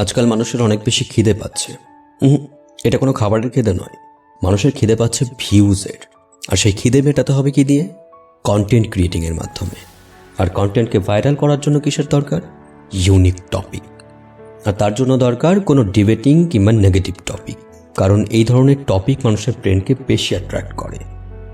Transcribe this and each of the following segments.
আজকাল মানুষের অনেক বেশি খিদে পাচ্ছে। এটা কোনো খাবারের খিদে নয়। মানুষের খিদে পাচ্ছে ভিউজের। আর সেই খিদে মেটাতে হবে কি দিয়ে? কন্টেন্ট ক্রিয়েটিংয়ের মাধ্যমে। আর কন্টেন্টকে ভাইরাল করার জন্য কিসের দরকার? ইউনিক টপিক আর তার জন্য দরকার কোনো ডিবেটিং কিংবা নেগেটিভ টপিক কারণ এই ধরনের টপিক মানুষের ব্রেনকে বেশি অ্যাট্রাক্ট করে।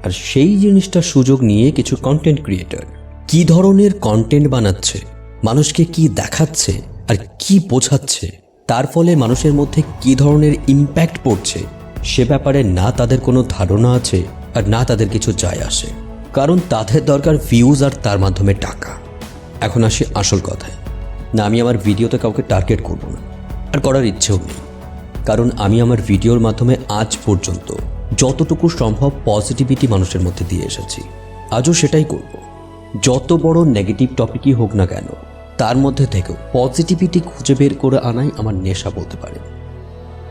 আর সেই জিনিসটার সুযোগ নিয়ে কিছু কন্টেন্ট ক্রিয়েটর কি ধরনের কন্টেন্ট বানাচ্ছে? মানুষকে কি দেখাচ্ছে? আর কি বোঝাচ্ছে? তার ফলে মানুষের মধ্যে কি ধরনের ইম্প্যাক্ট পড়ছে? সে ব্যাপারে না তাদের কোনো ধারণা আছে আর না তাদের কিছু যায় আসে। কারণ তাদের দরকার ভিউজ আর তার মাধ্যমে টাকা। এখন আসি আসল কথায়। না, আমি আমার ভিডিওতে কাউকে টার্গেট করব না। আর করার ইচ্ছেও নেই। কারণ আমি আমার ভিডিওর মাধ্যমে আজ পর্যন্ত যতটুকু সম্ভব পজিটিভিটি মানুষের মধ্যে দিয়ে এসেছি। আজও সেটাই করব। যত বড় নেগেটিভ টপিকই হোক না কেন তার মধ্যে থেকেও পজিটিভিটি খুঁজে বের করে আনাই আমার নেশা বলতে পারে।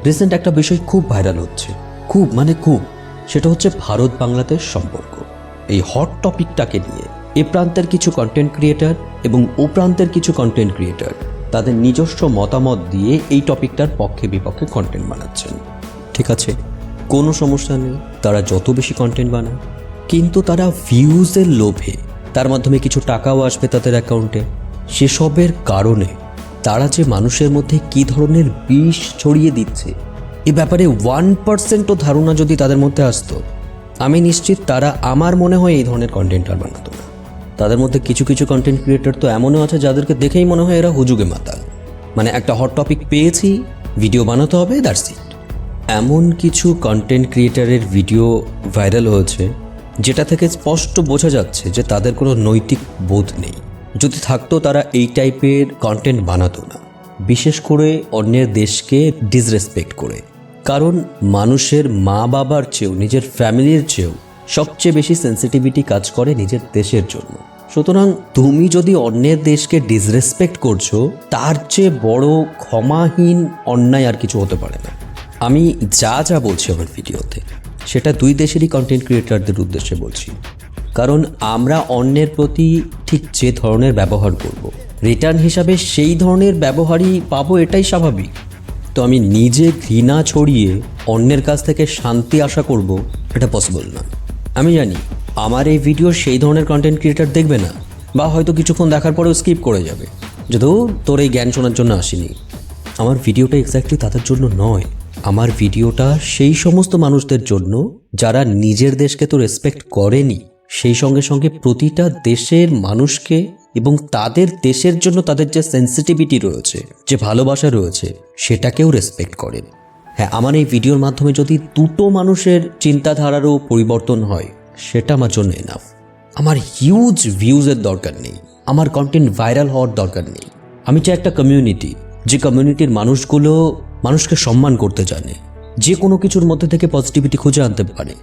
রিসেন্ট একটা বিষয় খুব ভাইরাল হচ্ছে। খুব মানে খুব। সেটা হচ্ছে ভারত বাংলাদেশ সম্পর্ক। এই হট টপিকটাকে নিয়ে এ প্রান্তের কিছু কন্টেন্ট ক্রিয়েটার এবং ও প্রান্তের কিছু কন্টেন্ট ক্রিয়েটার তাদের নিজস্ব মতামত দিয়ে এই টপিকটার পক্ষে বিপক্ষে কন্টেন্ট বানাচ্ছেন। ঠিক আছে? কোনো সমস্যা নেই। তারা যত বেশি কন্টেন্ট বানায়, কিন্তু তারা ভিউজের লোভে তার মাধ্যমে কিছু টাকাও আসবে তাদের অ্যাকাউন্টে সেসবের কারণে তারা যে মানুষের মধ্যে কি ধরনের বিষ ছড়িয়ে দিচ্ছে, এ ব্যাপারে ওয়ান পার্সেন্টও ধারণা যদি তাদের মধ্যে আসতো, আমি নিশ্চিত তারা আমার মনে হয় এই ধরনের কন্টেন্ট আর বানাতো না। তাদের মধ্যে কিছু কিছু কন্টেন্ট ক্রিয়েটর তো এমনও আছে যাদেরকে দেখেই মনে হয় এরা হুজুগে মাতাল। মানে একটা হট টপিক পেয়েছি ভিডিও বানাতে হবে দ্যাটস ইট এমন কিছু কন্টেন্ট ক্রিয়েটারের ভিডিও ভাইরাল হয়েছে, যেটা থেকে স্পষ্ট বোঝা যাচ্ছে যে তাদের কোনো নৈতিক বোধ নেই। যদি থাকতো তারা এই টাইপের কন্টেন্ট বানাতো না। বিশেষ করে অন্যের দেশকে ডিসরেসপেক্ট করে। কারণ মানুষের মা বাবার চেয়েও, নিজের ফ্যামিলির চেয়েও সবচেয়ে বেশি সেন্সিটিভিটি কাজ করে নিজের দেশের জন্য। সুতরাং তুমি যদি অন্যের দেশকে ডিসরেসপেক্ট করছ, তার চেয়ে বড় ক্ষমাহীন অন্যায় আর কিছু হতে পারে না। আমি যা যা বলছি আমার ভিডিওতে, সেটা দুই দেশেরই কন্টেন্ট ক্রিয়েটারদের উদ্দেশ্যে বলছি। কারণ আমরা অন্যের প্রতি ঠিক যে ধরনের ব্যবহার করব। রিটার্ন হিসাবে সেই ধরনের ব্যবহারই পাবো এটাই স্বাভাবিক। তো আমি নিজে ঘৃণা ছড়িয়ে অন্যের কাছ থেকে শান্তি আশা করব, এটা পসিবল না। আমি জানি, আমার এই ভিডিও সেই ধরনের কন্টেন্ট ক্রিয়েটার দেখবে না, বা হয়তো কিছুক্ষণ দেখার পরেও স্কিপ করে যাবে। যদিও তোর এই জ্ঞান শোনার জন্য আসিনি। আমার ভিডিওটা এক্স্যাক্টলি তাদের জন্য নয়। আমার ভিডিওটা সেই সমস্ত মানুষদের জন্য যারা নিজের দেশকে তো রেসপেক্ট করেনি। সেই সঙ্গে সঙ্গে প্রতিটা দেশের মানুষকে এবং তাদের দেশের জন্য তাদের যে সেন্সিটিভিটি রয়েছে, যে ভালোবাসা রয়েছে, সেটাকেও রেসপেক্ট করেন। হ্যাঁ আমার এই ভিডিওর মাধ্যমে যদি দুটো মানুষের চিন্তাধারারও পরিবর্তন হয়, সেটা আমার জন্য এনাফ আমার হিউজ ভিউজের দরকার নেই। আমার কন্টেন্ট ভাইরাল হওয়ার দরকার নেই। আমি চাই একটা কমিউনিটি যে কমিউনিটির মানুষগুলো মানুষকে সম্মান করতে জানে, যে কোনো কিছুর মধ্যে থেকে পজিটিভিটি খুঁজে আনতে পারে।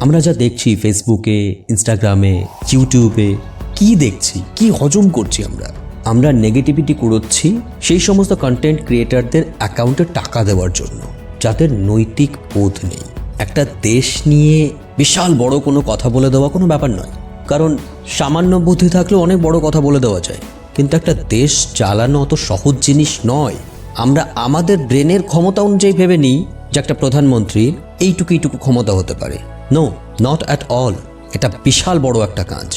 আমরা যা দেখছি ফেসবুকে ইনস্টাগ্রামে ইউটিউবে কি দেখছি, কি হজম করছি আমরা? আমরা নেগেটিভিটি কুড়োচ্ছি সেই সমস্ত কন্টেন্ট ক্রিয়েটারদের অ্যাকাউন্টে টাকা দেওয়ার জন্য, যাদের নৈতিক বোধ নেই। একটা দেশ নিয়ে বিশাল বড় কোনো কথা বলে দেওয়া কোনো ব্যাপার নয়। কারণ সামান্য বুদ্ধি থাকলেও অনেক বড় কথা বলে দেওয়া যায়। কিন্তু একটা দেশ চালানো অত সহজ জিনিস নয়। আমরা আমাদের ব্রেনের ক্ষমতা অনুযায়ী ভেবে নিই যে একটা প্রধানমন্ত্রীর এইটুকু এইটুকু ক্ষমতা হতে পারে। নো নট অ্যাট অল এটা বিশাল বড় একটা কাজ।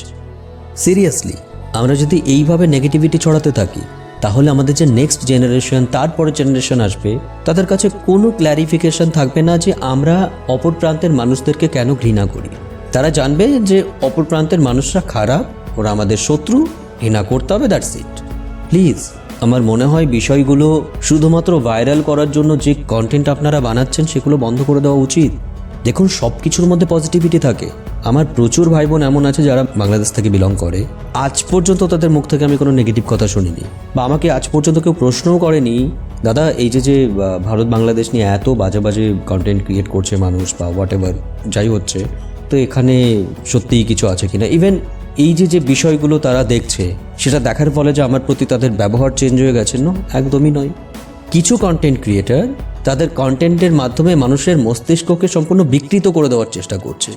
সিরিয়াসলি আমরা যদি এইভাবে নেগেটিভিটি ছড়াতে থাকি, তাহলে আমাদের যে নেক্সট জেনারেশন তারপরে জেনারেশন আসবে, তাদের কাছে কোনো ক্ল্যারিফিকেশন থাকবে না যে আমরা অপর প্রান্তের মানুষদেরকে কেন ঘৃণা করি। তারা জানবে যে অপর প্রান্তের মানুষরা খারাপ, ওরা আমাদের শত্রু, ঘৃণা করতে হবে দ্যাটস ইট প্লিজ আমার মনে হয় বিষয়গুলো শুধুমাত্র ভাইরাল করার জন্য যে কন্টেন্ট আপনারা বানাচ্ছেন, সেগুলো বন্ধ করে দেওয়া উচিত। দেখুন সব কিছুর মধ্যে পজিটিভিটি থাকে। আমার প্রচুর ভাই বোন এমন আছে যারা বাংলাদেশ থেকে বিলং করে। আজ পর্যন্ত তাদের মুখ থেকে আমি কোনো নেগেটিভ কথা শুনিনি। বা আমাকে আজ পর্যন্ত কেউ প্রশ্নও করেনি, দাদা, এই যে যে ভারত বাংলাদেশ নিয়ে এত বাজে বাজে কন্টেন্ট ক্রিয়েট করছে মানুষ বা হোয়াট এভার যাই হচ্ছে, তো এখানে সত্যিই কিছু আছে কিনা? ইভেন এই যে যে বিষয়গুলো তারা দেখছে, সেটা দেখার ফলে যে আমার প্রতি তাদের ব্যবহার চেঞ্জ হয়ে গেছে না একদমই নয়। কিছু কন্টেন্ট ক্রিয়েটার তাদের কন্টেন্টের মাধ্যমে মানুষের মস্তিষ্ককে সম্পূর্ণ বিকৃত করে দেওয়ার চেষ্টা করছে।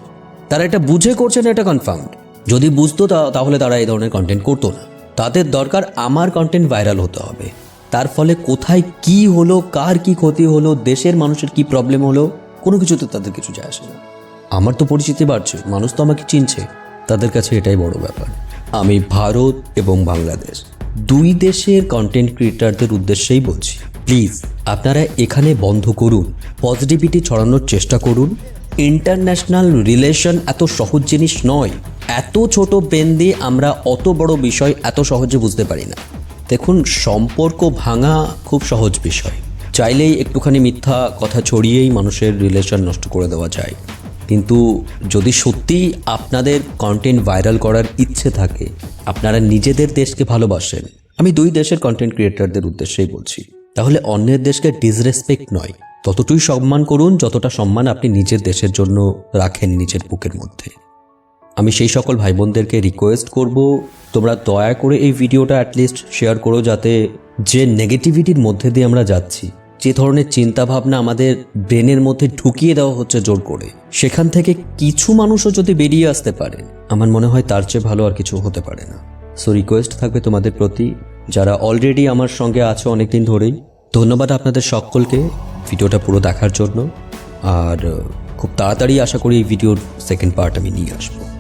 তারা এটা বুঝে করছে না, এটা কনফার্মড যদি বুঝতো তাহলে তারা এই ধরনের কন্টেন্ট করতো না। তাদের দরকার আমার কন্টেন্ট ভাইরাল হতে হবে। তার ফলে কোথায় কি হলো, কার কি ক্ষতি হলো, দেশের মানুষের কি প্রবলেম হলো, কোনো কিছু তো তাদের কিছু যায় আসে না। আমার তো পরিচিতি বাড়ছে, মানুষ তো আমাকে চিনছে। তাদের কাছে এটাই বড় ব্যাপার। আমি ভারত এবং বাংলাদেশ, দুই দেশের কন্টেন্ট ক্রিয়েটারদের উদ্দেশ্যেই বলছি। প্লিজ, আপনারা এখানে বন্ধ করুন। পজিটিভিটি ছড়ানোর চেষ্টা করুন। ইন্টারন্যাশনাল রিলেশন এত সহজ জিনিস নয়। এত ছোট ব্রেন দিয়ে আমরা অত বড় বিষয় এত সহজে বুঝতে পারি না। দেখুন, সম্পর্ক ভাঙা খুব সহজ বিষয়। চাইলেই একটুখানি মিথ্যা কথা ছড়িয়েই মানুষের রিলেশন নষ্ট করে দেওয়া যায়। কিন্তু যদি সত্যিই আপনাদের কন্টেন্ট ভাইরাল করার ইচ্ছে থাকে, আপনারা নিজেদের দেশকে ভালোবাসেন। আমি দুই দেশের কন্টেন্ট ক্রিয়েটারদের উদ্দেশ্যেই বলছি। তাহলে অন্যের দেশকে ডিসরেসপেক্ট নয়। ততটুই সম্মান করুন, যতটা সম্মান আপনি নিজের দেশের জন্য রাখেন নিজের বুকের মধ্যে। আমি সেই সকল ভাই বোনদেরকে রিকোয়েস্ট করব, তোমরা দয়া করে এই ভিডিওটা অ্যাটলিস্ট শেয়ার করো যাতে যে নেগেটিভিটির মধ্যে দিয়ে আমরা যাচ্ছি, যে ধরনের চিন্তাভাবনা আমাদের ব্রেনের মধ্যে ঢুকিয়ে দেওয়া হচ্ছে জোর করে, সেখান থেকে কিছু মানুষও যদি বেরিয়ে আসতে পারে, আমার মনে হয় তার চেয়ে ভালো আর কিছু হতে পারে না। সো রিকোয়েস্ট থাকবে তোমাদের প্রতি। যারা অলরেডি আমার সঙ্গে আছো অনেকদিন ধরেই, ধন্যবাদ আপনাদের সকলকে ভিডিওটা পুরো দেখার জন্য। আর, খুব তাড়াতাড়ি আশা করি এই ভিডিওর সেকেন্ড পার্ট আমি নিয়ে আসব।